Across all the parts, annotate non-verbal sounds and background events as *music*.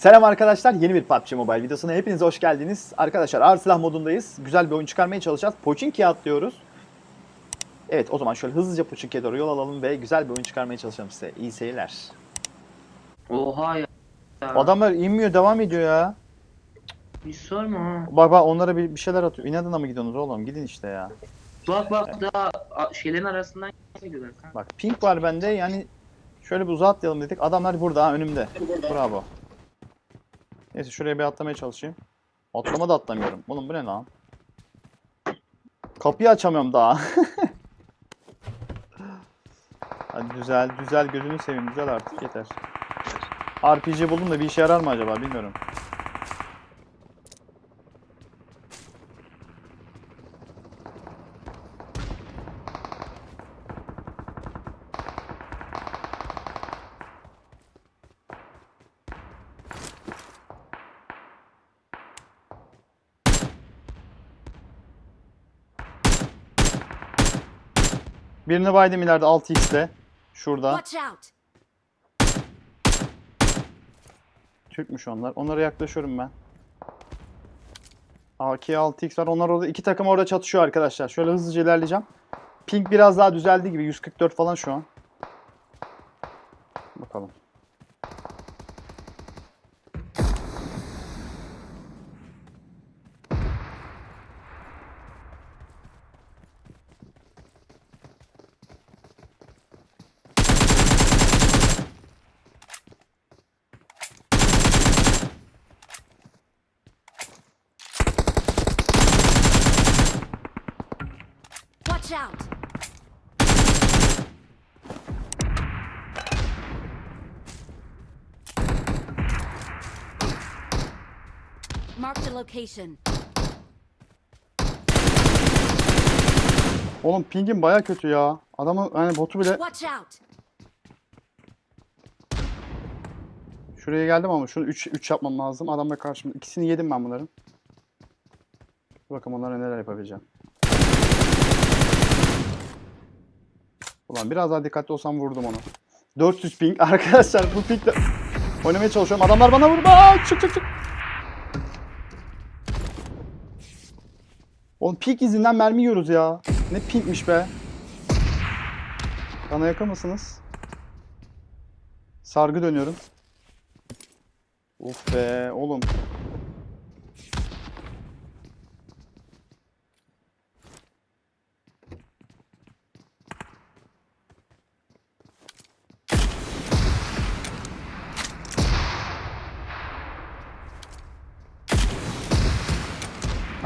Selam arkadaşlar. Yeni bir PUBG Mobile videosuna hepiniz hoş geldiniz. Arkadaşlar ağır silah modundayız. Güzel bir oyun çıkarmaya çalışacağız. Pochinki'ye atlıyoruz. Evet o zaman şöyle hızlıca Pochinki'ye doğru yol alalım ve güzel bir oyun çıkarmaya çalışalım size. İyi seyirler. Oha ya. Adamlar inmiyor devam ediyor ya. Hiç sorma ha. Bak bak onlara bir, bir şeyler atıyor. İnadına mı gidiyorsunuz oğlum? Gidin işte ya. Bak bak daha a- şeylerin arasından gidiyorlar. Bak pink var bende yani şöyle bir uzağa atlayalım dedik. Adamlar burada ha önümde. Bravo. Neyse şuraya bir atlamaya çalışayım. Atlama da atlamıyorum. Oğlum bu ne lan? Kapıyı açamıyorum daha. *laughs* Hadi güzel, güzel gözünü seveyim. Güzel artık yeter. RPG buldum da bir işe yarar mı acaba bilmiyorum. Birini baydım ileride 6x'de. Şurada. Türkmüş onlar. Onlara yaklaşıyorum ben. AK 6x var. Onlar orada iki takım orada çatışıyor arkadaşlar. Şöyle hızlıca ilerleyeceğim. Ping biraz daha düzeldi gibi. 144 falan şu an. Bakalım. Watch out! Marked a location. Oğlum pingim baya kötü ya. Adamı hani botu bile Watch out! şuraya geldim ama şunu 3 3 yapmam lazım. Adamla karşımda. İkisini yedim ben bunların. Bakalım onlara neler yapabileceğim. Ulan biraz daha dikkatli olsam vurdum onu. 400 ping. *laughs* Arkadaşlar bu pingle oynamaya çalışıyorum. Adamlar bana vurma. Çık çık çık. Oğlum ping izinden mermi yiyoruz ya. Ne pingmiş be. Bana yakın mısınız? Sargı dönüyorum. Uf be oğlum.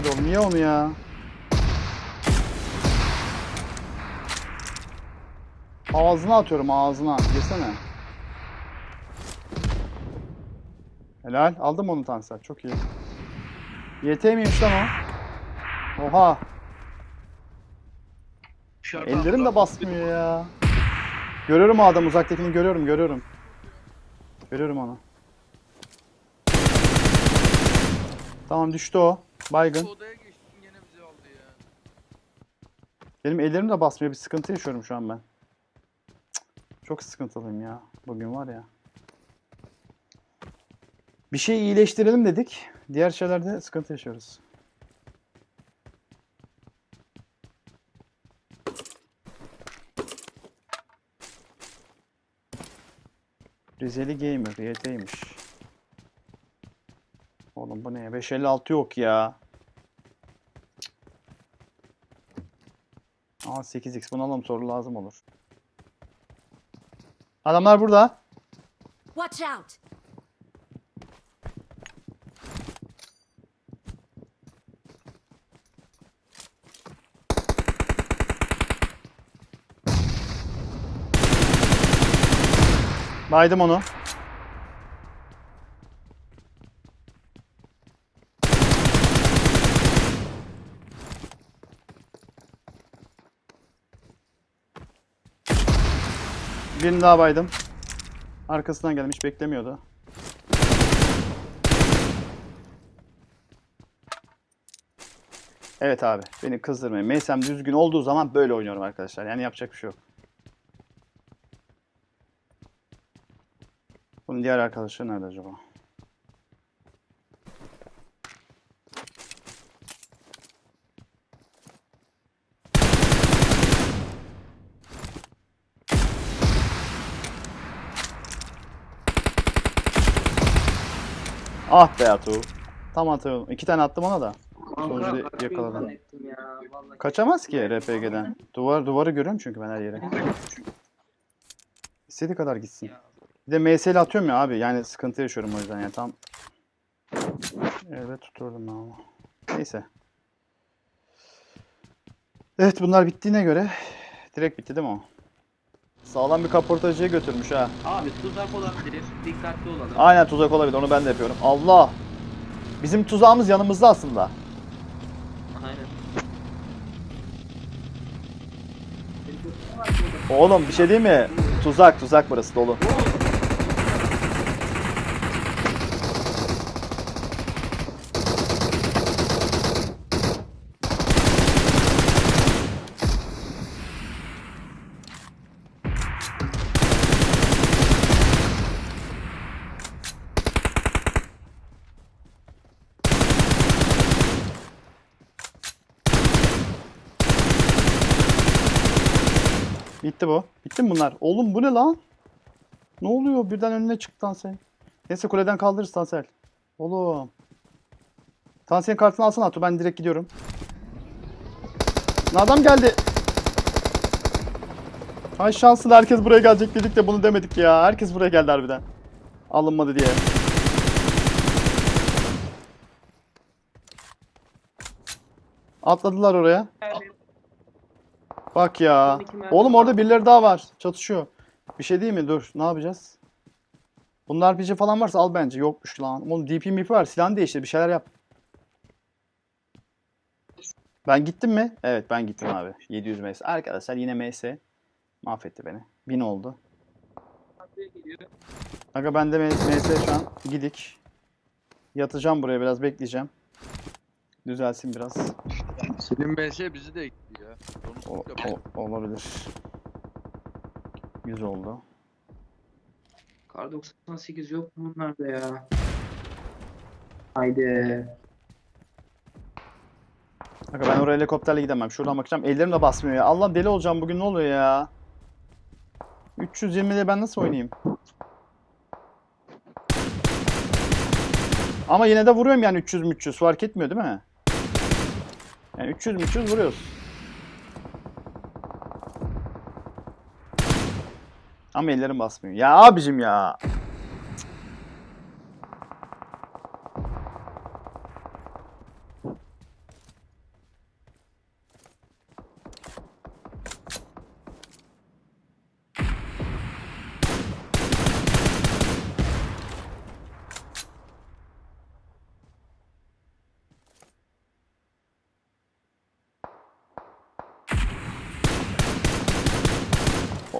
Hadi oğlum niye onu ya? Ağzına atıyorum ağzına. Yesene. Helal. Aldım onu Tansel. Çok iyi. YT miymiş lan o? Oha. Ellerim de basmıyor ya. Görüyorum o adamı uzaktakini görüyorum görüyorum. Görüyorum onu. Tamam düştü o. Baygın. Odaya geçtin gene bizi aldı ya. Benim ellerim de basmıyor. Bir sıkıntı yaşıyorum şu an ben. Cık, Çok sıkıntılıyım ya. Bugün var ya. Bir şey iyileştirelim dedik. Diğer şeylerde sıkıntı yaşıyoruz. Rizeli Gamer, YT'ymiş. Oğlum bu ne ya? 556 yok ya. Aa 8x bunu alalım soru lazım olur. Adamlar burada. Watch out! Baydım onu. Birini daha baydım. Arkasından geldim hiç beklemiyordu. Evet abi beni kızdırmayın. Meysem düzgün olduğu zaman böyle oynuyorum arkadaşlar. Yani yapacak bir şey yok. Bunun diğer arkadaşı nerede acaba? Ah be Atu. Tam atıyorum. İki tane attım ona da. Sonucu da yakaladım. ya. Kaçamaz ki RPG'den. Duvar duvarı görüyorum çünkü ben her yere. İstediği kadar gitsin. Ya. Bir de MS'li atıyorum ya abi. Yani sıkıntı yaşıyorum o yüzden yani tam Evet tuturdum ama. Neyse. Evet bunlar bittiğine göre direkt bitti değil mi o? Sağlam bir kaportacıya götürmüş ha. Abi tuzak olabilir. Dikkatli olalım. Aynen tuzak olabilir onu ben de yapıyorum. Allah! Bizim tuzağımız yanımızda aslında. Aynen. Oğlum bir şey değil mi? Tuzak tuzak burası dolu. Bitti bu. Bitti mi bunlar? Oğlum bu ne lan? Ne oluyor? Birden önüne çıktı Tansel. Neyse kuleden kaldırırız Tansel. Oğlum. Tansel'in kartını alsana Atu. Ben direkt gidiyorum. Adam geldi. Ay şanslı herkes buraya gelecek dedik de bunu demedik ya. Herkes buraya geldi harbiden. Alınmadı diye. Atladılar oraya. Bak ya. 12 mermi Oğlum orada birileri daha var. Çatışıyor. Bir şey değil mi? Dur. Ne yapacağız? Bunun RPG falan varsa al bence. Yokmuş lan. Oğlum DP mp var. Silahını değiştir. Bir şeyler yap. Ben gittim mi? Evet ben gittim abi. 700 ms. Arkadaşlar yine ms. Mahvetti beni. 1000 oldu. Aga ben de ms şu an gidik. Yatacağım buraya biraz bekleyeceğim. Düzelsin biraz. Senin MS bizi de. O, o- olabilir. 100 oldu. Kar 98 yok mu bunlarda ya? Haydi. Kanka ben oraya helikopterle gidemem. Şuradan bakacağım. Ellerim de basmıyor ya. Allah deli olacağım bugün ne oluyor ya? 320'de ben nasıl oynayayım? Ama yine de vuruyorum yani 300 300 fark etmiyor değil mi? Yani 300 300 vuruyoruz. Ama ellerim basmıyor. Ya abicim ya.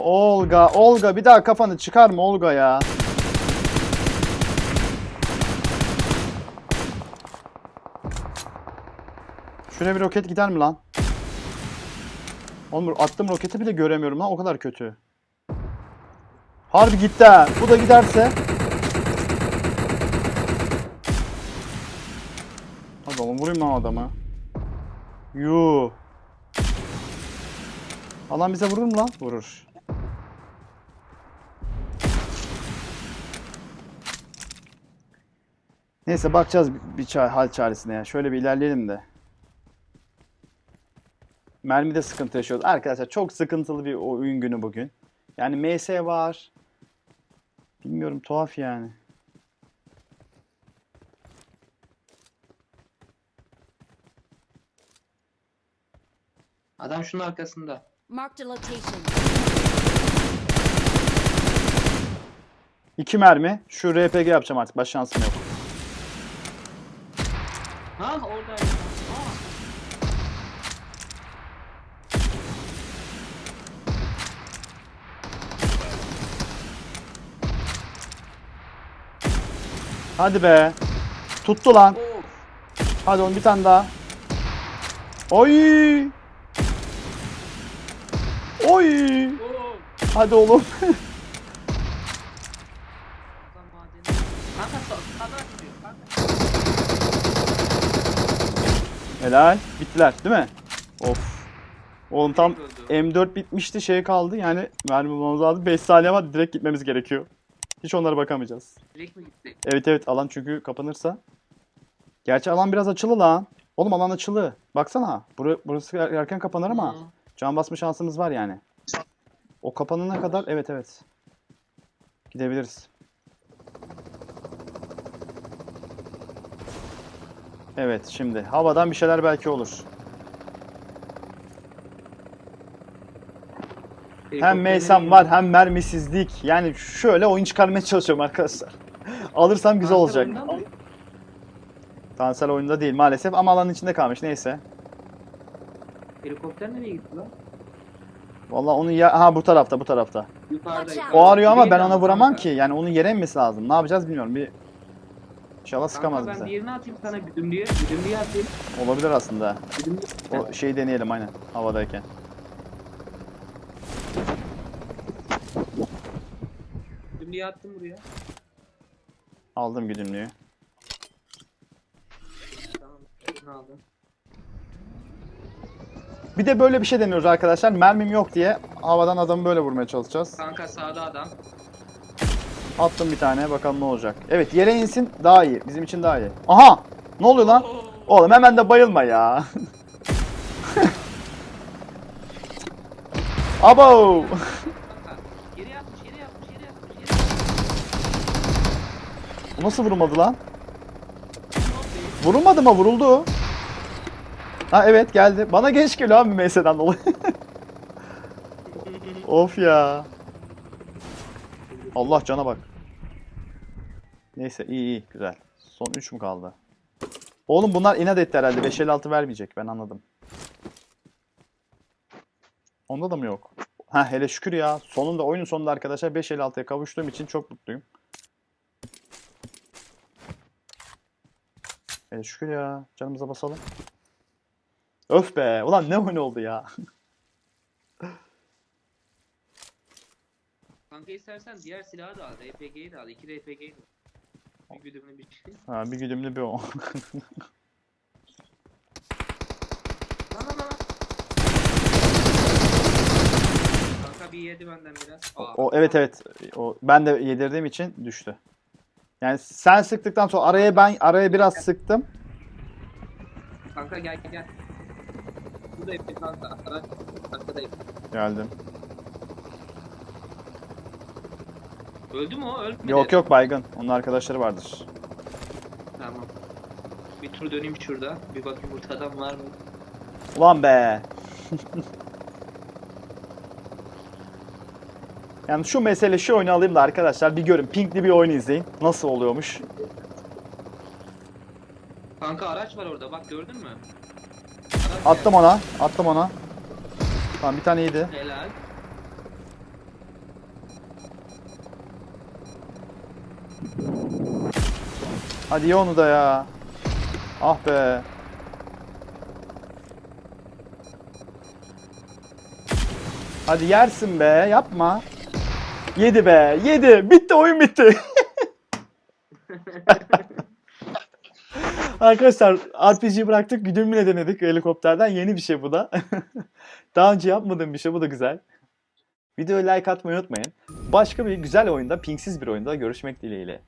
Olga, Olga bir daha kafanı çıkarma Olga ya. Şuraya bir roket gider mi lan? Oğlum attım roketi bile göremiyorum lan o kadar kötü. Harbi gitti ha. Bu da giderse. Hadi oğlum vurayım lan adamı. Yuh. Alan bize vurur mu lan? Vurur. Neyse bakacağız bir, bir çare, hal çaresine ya. Şöyle bir ilerleyelim de. Mermide sıkıntı yaşıyoruz. Arkadaşlar çok sıkıntılı bir oyun günü bugün. Yani MS var. Bilmiyorum tuhaf yani. Adam şunun arkasında. Marked a location. İki mermi. Şu RPG yapacağım artık. Baş şansım yok. Hadi be. Tuttu lan. Hadi oğlum bir tane daha. Oy. Oy. Hadi oğlum. *laughs* Helal. Bittiler değil mi? Of. Oğlum tam Direkt öldü. M4 bitmişti şey kaldı yani mermi bulmamız lazım. 5 saniye var direkt gitmemiz gerekiyor. Hiç onlara bakamayacağız. Direkt mi gitti? Evet evet alan çünkü kapanırsa. Gerçi alan biraz açılı lan. Oğlum alan açılı. Baksana. Bura, burası er- erken kapanır ama Hı. can basma şansımız var yani. O kapanana kadar evet evet. Gidebiliriz. Evet şimdi havadan bir şeyler belki olur. Hem Helikopterleri meysam var hem mermisizlik. Yani şöyle oyun çıkarmaya çalışıyorum arkadaşlar. *laughs* Alırsam güzel olacak. Tansel oyunda değil maalesef ama alanın içinde kalmış neyse. Helikopter nereye gitti lan? Vallahi onun ya ha bu tarafta bu tarafta. Yukarıda. O arıyor ama ben ona vuramam ki. Yani onun yere inmesi lazım. Ne yapacağız bilmiyorum. Bir İnşallah sıkamaz Kanka ben bize. diğerini atayım sana güdümlüye. Güdümlüye atayım. Olabilir aslında. Güdümlü. O şeyi deneyelim aynen havadayken. Güdümlüye attım buraya. Aldım güdümlüğü. Tamam. Aldım. Bir de böyle bir şey deniyoruz arkadaşlar. Mermim yok diye havadan adamı böyle vurmaya çalışacağız. Kanka sağda adam. Attım bir tane bakalım ne olacak. Evet yere insin daha iyi. Bizim için daha iyi. Aha! Ne oluyor lan? Oğlum hemen de bayılma ya. *laughs* Abo! Kanka. Yere yatmış, yere yatmış, yere yatmış, yere yatmış. Bu nasıl vurulmadı lan? Vurulmadı mı? Vuruldu. Ha evet geldi. Bana geç geliyor abi MS'den dolayı. *laughs* of ya. Allah cana bak. Neyse iyi iyi güzel. Son 3 mü kaldı? Oğlum bunlar inat etti herhalde. 556 vermeyecek ben anladım. Onda da mı yok? Ha hele şükür ya. Sonunda oyunun sonunda arkadaşlar 556'ya kavuştuğum için çok mutluyum. Hele şükür ya. Canımıza basalım. Öf be. Ulan ne oyun oldu ya. *laughs* Kanka istersen diğer silahı da al. RPG'yi de al. İki RPG'yi de al. Bir güdümlü bir şey. Ha, bir güdümlü bir o. Lan lan lan. Kanka bir yedi benden biraz. Aa, o evet evet. O ben de yedirdiğim için düştü. Yani sen sıktıktan sonra araya ben araya biraz sıktım. Kanka gel gel. Buradayım kanka. Araç. Arkadayım. Geldim. Öldü mü o? Ölmedi. Yok yok baygın. Onun arkadaşları vardır. Tamam. Bir tur döneyim şurada. Bir bakayım burada adam var mı? Ulan be. *laughs* yani şu mesele şu oyunu alayım da arkadaşlar bir görün. Pinkli bir oyun izleyin. Nasıl oluyormuş. Kanka araç var orada bak gördün mü? Araç Attım ona. Attım ona. Tamam bir tane yedi. geldi. Helal. Hadi ye onu da ya. Ah be. Hadi yersin be yapma. Yedi be yedi. Bitti oyun bitti. *laughs* Arkadaşlar RPG bıraktık güdümle denedik helikopterden yeni bir şey bu da. *laughs* Daha önce yapmadığım bir şey bu da güzel. Videoya like atmayı unutmayın. Başka bir güzel oyunda, pinksiz bir oyunda görüşmek dileğiyle.